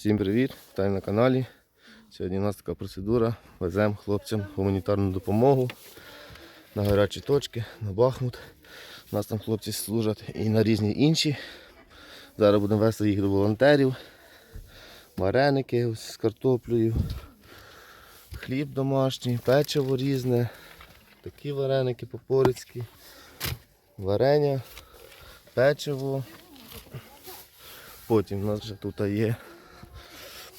Всім привіт! Вітаю на каналі. Сьогодні у нас така процедура. Веземо хлопцям гуманітарну допомогу на гарячі точки, на Бахмут. У нас там хлопці служать і на різні інші. Зараз будемо вести їх до волонтерів. Вареники ось з картоплею, хліб домашній, печиво різне, такі вареники попорицькі, варення, печиво. Потім у нас вже тут є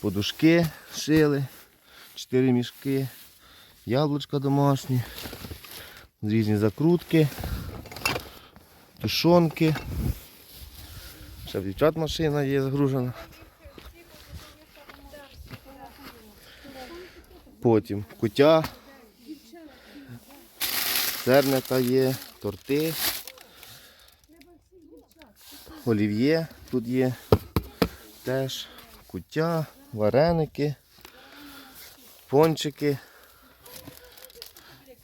подушки шили, 4 мішки, яблучка домашні, різні закрутки, тушонки. Ще в дівчат машина є загружена. Потім кутя, зернята є, торти, олів'є тут є теж куття, вареники, пончики,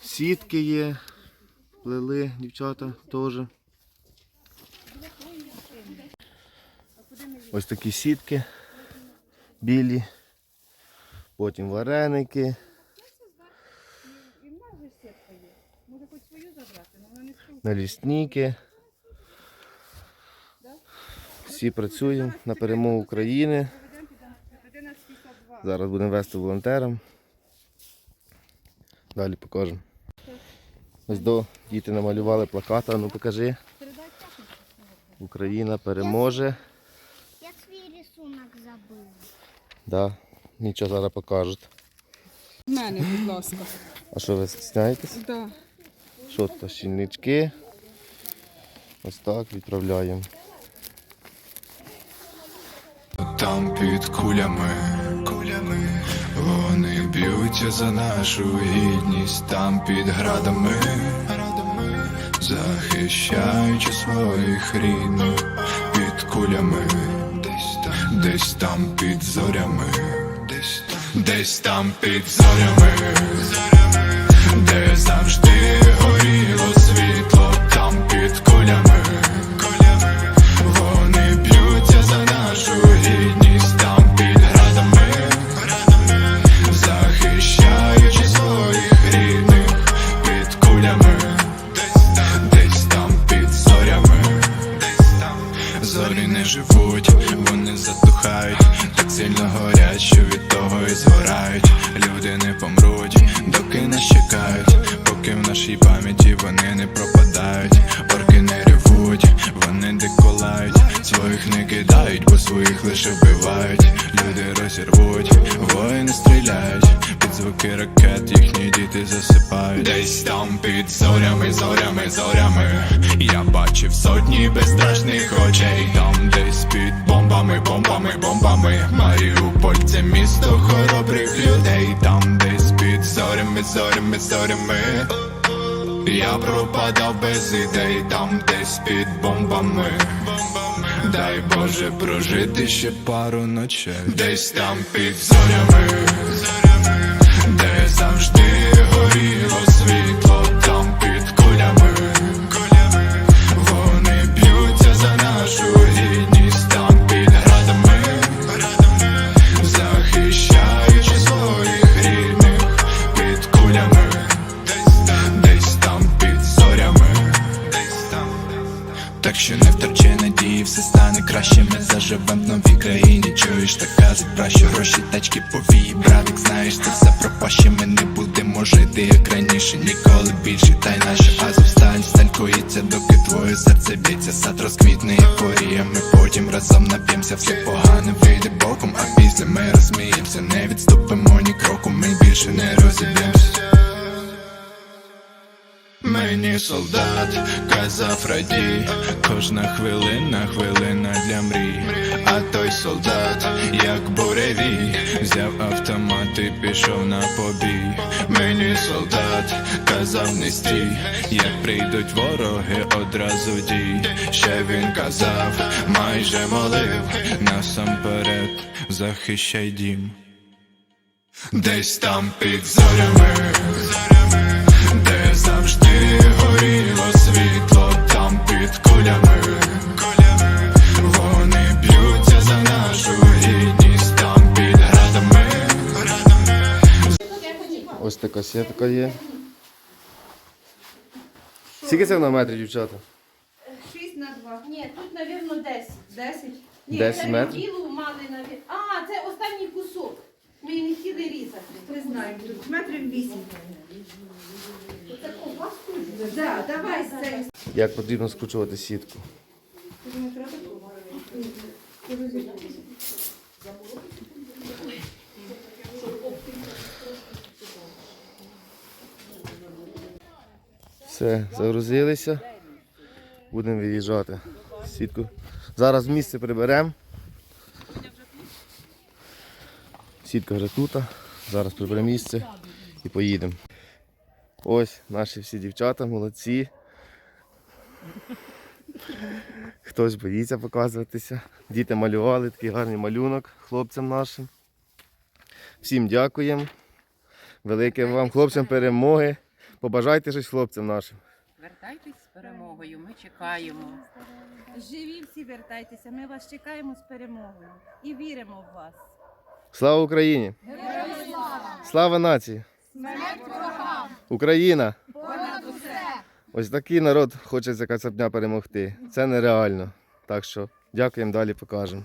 сітки є, плели дівчата теж. Ось такі сітки білі, потім вареники, налісники. Всі працюємо на перемогу України. Зараз будемо вести волонтерам. Далі покажемо. Ось до діти намалювали плаката, ну покажи. Україна переможе. Я свій рисунок забив. Да. Нічого зараз покажуть. В мене, будь ласка. А що ви стісняєтесь? Да. Що тут щільнички? Ось так відправляємо. Там під кулями вони б'ються за нашу гідність, там під градами, захищаючи своїх рідних під кулями, десь там, десь під зорями, десь там, під зорями, де живуть, вони затухають, так сильно горять, пам'яті вони не пропадають, орки не ревуть, вони деколають, своїх не кидають, бо своїх лише вбивають. Люди розірвуть, воїни стріляють, під звуки ракет їхні діти засипають. Десь там під зорями, зорями, зорями. Я бачив сотні безстрашних очей. Там десь під бомбами, бомбами, бомбами. Маріуполь це місто хоробрих людей. Там десь під зорями, зорями, зорями. Я пропадав без ідей, там десь під бомбами. Дай Боже прожити ще пару ночей. Десь там під зорями, де завжди Так що не втрачай надії, все стане краще. Ми заживем в новій країні. Чуєш, так кажуть, про що гроші, тачки повії. Братик, знаєш, це все пропаще. Ми не будемо жити, як раніше, ніколи більше. Та й наша Азовсталь сталькується, доки твоє серце б'ється, сад розквітне ейфорія. Ми потім разом нап'ємося, все погане вийде боком, а після ми розсміємося, не відступимо ні кроку, ми більше не розіб'ємося. Солдат казав радій, кожна хвилина, хвилина для мрій. А той солдат, як буревій, взяв автомат і пішов на побій. Мені солдат казав не стій, як прийдуть вороги, одразу дій. Ще він казав, майже молив, насамперед захищай дім. Десь там під зорями, завжди горіло світло там під кулями. Вони б'ються за нашу гідність там під градами. Ось така сітка є. Скільки це на метрі, дівчата? 6 на 2. Ні, тут, мабуть, 10. 10? Ні, 10 це білу мали навіть. А, це останній кусок. Ми не хіли різати. Не знаю, тут метрів 8. Да, давай з. Як потрібно скручувати сітку? Все, загрузилися. Будемо виїжджати. Сітку. Зараз місце приберемо. Сітка вже тут. Зараз приберемо місце і поїдемо. Ось наші всі дівчата, молодці. Хтось боїться показуватися. Діти малювали такий гарний малюнок хлопцям нашим. Всім дякуємо. Велике вам хлопцям перемоги. Побажайте щось хлопцям нашим. Вертайтесь з перемогою, ми чекаємо. Живі всі вертайтеся, ми вас чекаємо з перемогою і віримо в вас. Слава Україні! Слава нації! Україна! Ось такий народ хоче за Кацапня перемогти. Це нереально. Так що дякуємо, далі покажемо.